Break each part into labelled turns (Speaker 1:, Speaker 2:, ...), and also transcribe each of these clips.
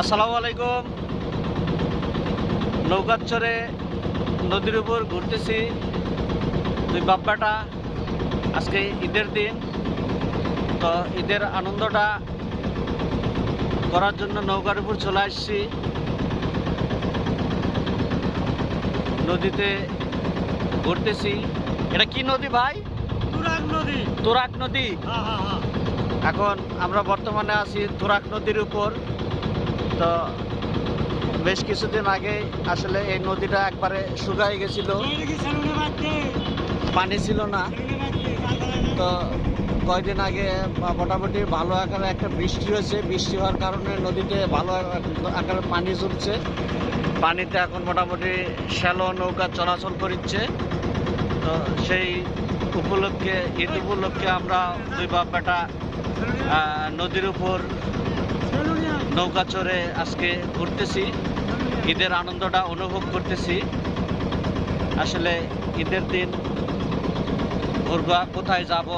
Speaker 1: আসসালামু আলাইকুম। নৌকাচ্ছরে নদীর উপর ঘুরতেছি। দুই বাপ্পাটা আজকে ঈদের দিন। তো ঈদের আনন্দটা করার জন্য নৌকার উপর চলে আসছি। নদীতে ঘুরতেছি। এটা কি নদী ভাই?
Speaker 2: তুরাগ নদী।
Speaker 1: তোরাক নদী।
Speaker 2: হ্যাঁ হ্যাঁ হ্যাঁ।
Speaker 1: এখন আমরা বর্তমানে আছি তুরাক নদীর উপর। তো বেশ কিছুদিন আগে আসলে এই নদীটা একবারে শুকাই গেছিল। পানি ছিল না। তো কয়দিন আগে মোটামুটি ভালো আকারে একটা বৃষ্টি হয়েছে। বৃষ্টি হওয়ার কারণে নদীতে ভালো আকারে পানি জমছে। পানিতে এখন মোটামুটি শ্যালো নৌকা চলাচল করছে তো সেই উপলক্ষে, ঈদ উপলক্ষে আমরা দুই বাপ বেটা নদীর উপর নৌকা চড়ে আজকে ঘুরতেছি। ঈদের আনন্দটা অনুভব করতেছি। আসলে ঈদের দিন ঘুরবা কোথায় যাব?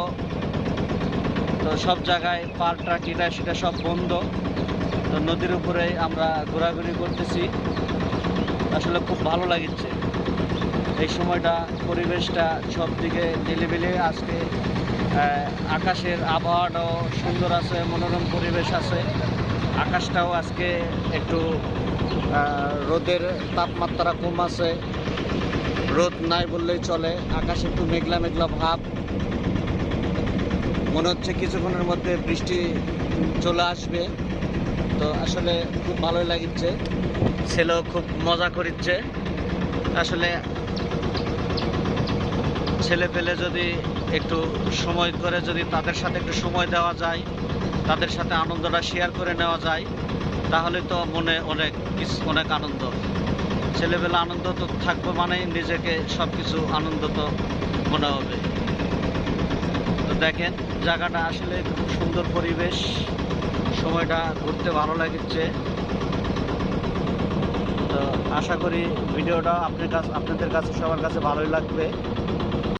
Speaker 1: তো সব জায়গায় পার্কটা কিনা সেটা সব বন্ধ। তো নদীর উপরে আমরা ঘোরাঘুরি করতেছি। আসলে খুব ভালো লাগছে। এই সময়টা, পরিবেশটা সব দিকে নিলিবিলি আজকে আকাশের আবহাওয়াটাও সুন্দর আছে, মনোরম পরিবেশ আছে। আকাশটাও আজকে একটু রোদের তাপমাত্রা কম আছে। রোদ নাই বললেই চলে। আকাশ একটু মেঘলা মেঘলা ভাব। মনে হচ্ছে কিছুক্ষণের মধ্যে বৃষ্টি চলে আসবে। তো আসলে খুব ভালোই লাগছে। ছেলেও খুব মজা করিচ্ছে। আসলে ছেলে পেলে যদি একটু সময় করে যদি তাদের সাথে একটু সময় দেওয়া যায় তাদের সাথে আনন্দটা শেয়ার করে নেওয়া যায়, তাহলে তো মনে অনেক অনেক আনন্দ। ছেলেবেলা আনন্দ তো থাকবে মানে নিজেকে সব কিছু আনন্দ তো মনে হবে। তো দেখেন, জায়গাটা আসলে খুব সুন্দর পরিবেশ, সময়টা ঘুরতে ভালো লাগছে। তো আশা করি ভিডিওটা আপনার কাছে আপনাদের কাছে, সবার কাছে ভালোই লাগবে।